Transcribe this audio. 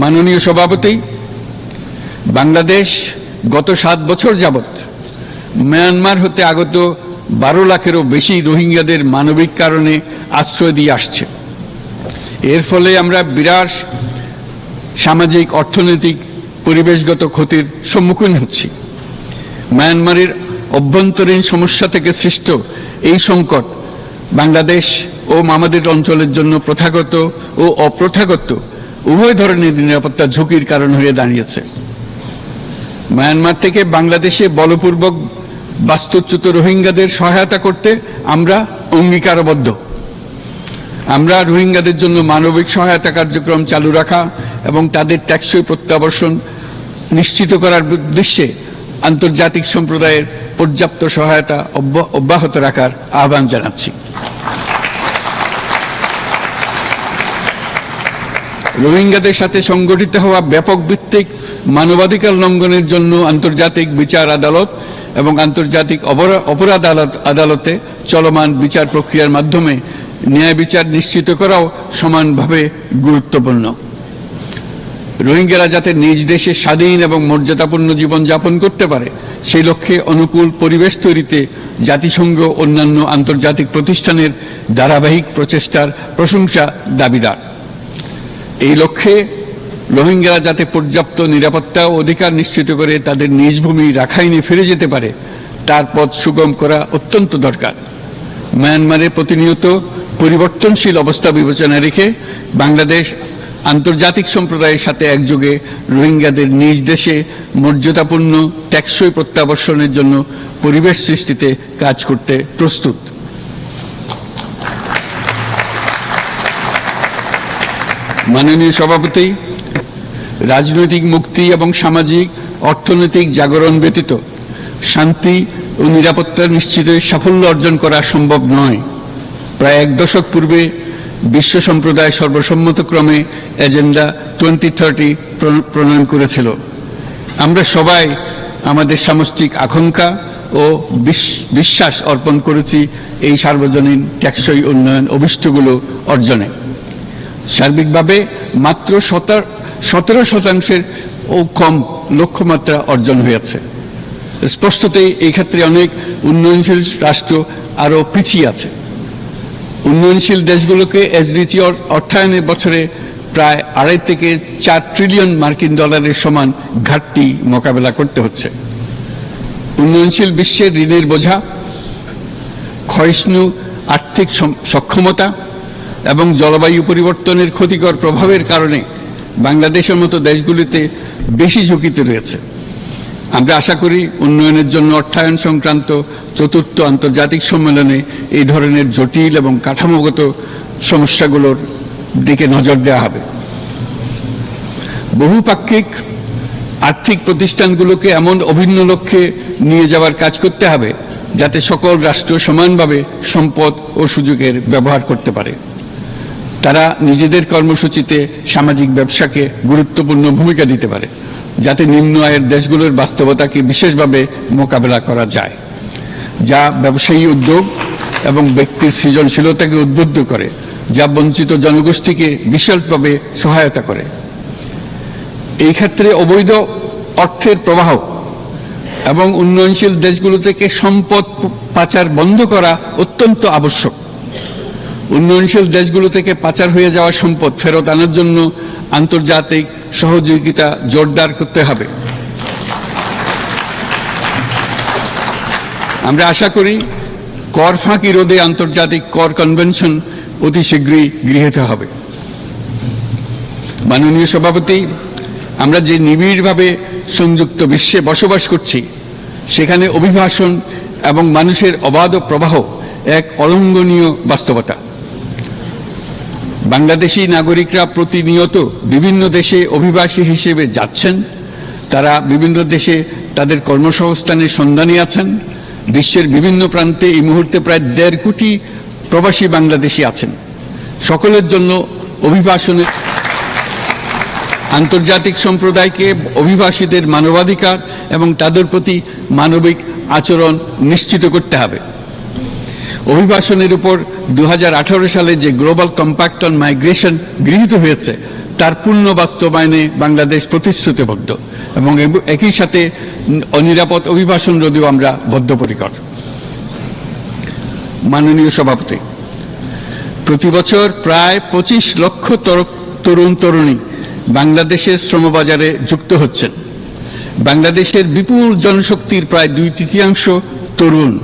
মাননীয় সভাপতি, বাংলাদেশ গত সাত বছর যাবৎ মায়ানমার হতে আগত বারো লাখেরও বেশি রোহিঙ্গাদের মানবিক কারণে আশ্রয় দিয়ে আসছে। এর ফলে আমরা বিরাট সামাজিক, অর্থনৈতিক, পরিবেশগত ক্ষতির সম্মুখীন হচ্ছি। মায়ানমারের অভ্যন্তরীণ সমস্যা থেকে সৃষ্ট এই সংকট বাংলাদেশ ও মামাদের অঞ্চলের জন্য প্রথাগত ও অপ্রথাগত উভয় ধরনের নিরাপত্তা ঝুঁকির কারণ হয়ে দাঁড়িয়েছে। মায়ানমার থেকে বাংলাদেশে বলপূর্বক বাস্তুচ্যুত রোহিঙ্গাদের সহায়তা করতে আমরা অঙ্গীকারবদ্ধ। আমরা রোহিঙ্গাদের জন্য মানবিক সহায়তা কার্যক্রম চালু রাখা এবং তাদের ট্যাক্সই প্রত্যাবর্ষণ নিশ্চিত করার উদ্দেশ্যে আন্তর্জাতিক সম্প্রদায়ের পর্যাপ্ত সহায়তা অব্যাহত রাখার আহ্বান জানাচ্ছি। রোহিঙ্গাদের সাথে সংগঠিত হওয়া ব্যাপক ভিত্তিক মানবাধিকার লঙ্ঘনের জন্য আন্তর্জাতিক বিচার আদালত এবং আন্তর্জাতিক অপরাধ আদালত- চলমান বিচার প্রক্রিয়ার মাধ্যমে ন্যায় বিচার নিশ্চিত করাও সমানভাবে গুরুত্বপূর্ণ। রোহিঙ্গারা যাতে নিজ দেশে স্বাধীন এবং মর্যাদাপূর্ণ জীবন যাপন করতে পারে, সেই লক্ষ্যে অনুকূল পরিবেশ তৈরিতে জাতিসংঘ অন্যান্য আন্তর্জাতিক প্রতিষ্ঠানের ধারাবাহিক প্রচেষ্টার প্রশংসা দাবিদার। এই লক্ষ্যে রোহিঙ্গারা যাতে পর্যাপ্ত নিরাপত্তা ও অধিকার নিশ্চিত করে তাদের নিজ ভূমি রাখাইনে ফিরে যেতে পারে, তার পথ সুগম করা অত্যন্ত দরকার। মায়ানমারে প্রতিনিয়ত পরিবর্তনশীল অবস্থা বিবেচনা রেখে বাংলাদেশ আন্তর্জাতিক সম্প্রদায়ের সাথে একযোগে রোহিঙ্গাদের নিজ দেশে মর্যাদাপূর্ণ টেকসই প্রত্যাবর্ষণের জন্য পরিবেশ সৃষ্টিতে কাজ করতে প্রস্তুত। মাননীয় সভাপতি, রাজনৈতিক মুক্তি এবং সামাজিক, অর্থনৈতিক জাগরণ ব্যতীত শান্তি ও নিরাপত্তা নিশ্চিতে সাফল্য অর্জন করা সম্ভব নয়। প্রায় এক দশক পূর্বে বিশ্ব সম্প্রদায় সর্বসম্মতক্রমে এজেন্ডা টোয়েন্টি থার্টি প্রণয়ন করেছিল। আমরা সবাই আমাদের সামষ্টিক আকাঙ্ক্ষা ও বিশ- বিশ্বাস অর্পণ করেছি এই সার্বজনীন, টেকসই উন্নয়ন অভিষ্টগুলো অর্জনে। সার্বিকভাবে মাত্র সতেরো শতাংশের ও কম লক্ষ্যমাত্রা অর্জন হয়েছে। স্পষ্টতই এই ক্ষেত্রে অনেক উন্নয়নশীল রাষ্ট্র আরও পিছিয়ে আছে। উন্নয়নশীল দেশগুলোকে এসডিজি অর্থায়নের বছরে প্রায় আড়াই থেকে চার ট্রিলিয়ন মার্কিন ডলারের সমান ঘাটতি মোকাবেলা করতে হচ্ছে। উন্নয়নশীল বিশ্বের ঋণের বোঝা, ক্ষয়িষ্ণু আর্থিক সক্ষমতা এবং জলবায়ু পরিবর্তনের ক্ষতিকর প্রভাবের কারণে বাংলাদেশের মতো দেশগুলিতে বেশি ঝুঁকিতে রয়েছে। আমরা আশা করি উন্নয়নের জন্য অর্থায়ন সংক্রান্ত চতুর্থ আন্তর্জাতিক সম্মেলনে এই ধরনের জটিল এবং কাঠামোগত সমস্যাগুলোর দিকে নজর দেওয়া হবে। বহুপাক্ষিক আর্থিক প্রতিষ্ঠানগুলোকে এমন অভিন্ন লক্ষ্যে নিয়ে যাওয়ার কাজ করতে হবে যাতে সকল রাষ্ট্র সমানভাবে সম্পদ ও সুযোগের ব্যবহার করতে পারে। তারা নিজেদের কর্মসূচিতে সামাজিক ব্যবসাকে গুরুত্বপূর্ণ ভূমিকা দিতে পারে, যাতে নিম্ন আয়ের দেশগুলোর বাস্তবতাকে বিশেষভাবে মোকাবেলা করা যায়, যা ব্যবসায়ী উদ্যোগ এবং ব্যক্তির সৃজনশীলতাকে উদ্বুদ্ধ করে, যা বঞ্চিত জনগোষ্ঠীকে বিশালভাবে সহায়তা করে। এই ক্ষেত্রে অবৈধ অর্থের প্রবাহ এবং উন্নয়নশীল দেশগুলো থেকে সম্পদ পাচার বন্ধ করা অত্যন্ত আবশ্যক। উন্নয়নশীল দেশগুলো থেকে পাচার হয়ে যাওয়া সম্পদ ফেরত আনার জন্য আন্তর্জাতিক সহযোগিতা জোরদার করতে হবে। আমরা আশা করি কর ফাঁকি রোধে আন্তর্জাতিক কর কনভেনশন অতি শীঘ্রই গৃহীত হবে। মাননীয় সভাপতি, আমরা যে নিবিড়ভাবে সংযুক্ত বিশ্বে বসবাস করছি, সেখানে অভিবাসন এবং মানুষের অবাধ প্রবাহ এক অলঙ্ঘনীয় বাস্তবতা। বাংলাদেশি নাগরিকরা প্রতিনিয়ত বিভিন্ন দেশে অভিবাসী হিসেবে যাচ্ছেন। তারা বিভিন্ন দেশে তাদের কর্মসংস্থানের সন্ধানে আছেন। বিশ্বের বিভিন্ন প্রান্তে এই মুহূর্তে প্রায় দেড় কোটি প্রবাসী বাংলাদেশি আছেন। সকলের জন্য অভিবাসনের আন্তর্জাতিক সম্প্রদায়কে অভিবাসীদের মানবাধিকার এবং তাদের প্রতি মানবিক আচরণ নিশ্চিত করতে হবে। অভিবাসনের উপর দু হাজার আঠারো সালে যে গ্লোবাল কম্প্যাক্ট অন মাইগ্রেশন গৃহীত হয়েছে, তার পূর্ণ বাস্তবায়নে বাংলাদেশ প্রতিশ্রুতিবদ্ধ এবং একই সাথে অনিরাপদ অভিবাসন যদিও আমরা বদ্ধপরিকর। মাননীয় সভাপতি, প্রতি বছর প্রায় পঁচিশ লক্ষ তর- তরুণ তরুণী বাংলাদেশের শ্রমবাজারে যুক্ত হচ্ছেন। বাংলাদেশের বিপুল জনশক্তির প্রায় দুই তৃতীয়াংশ তরুণ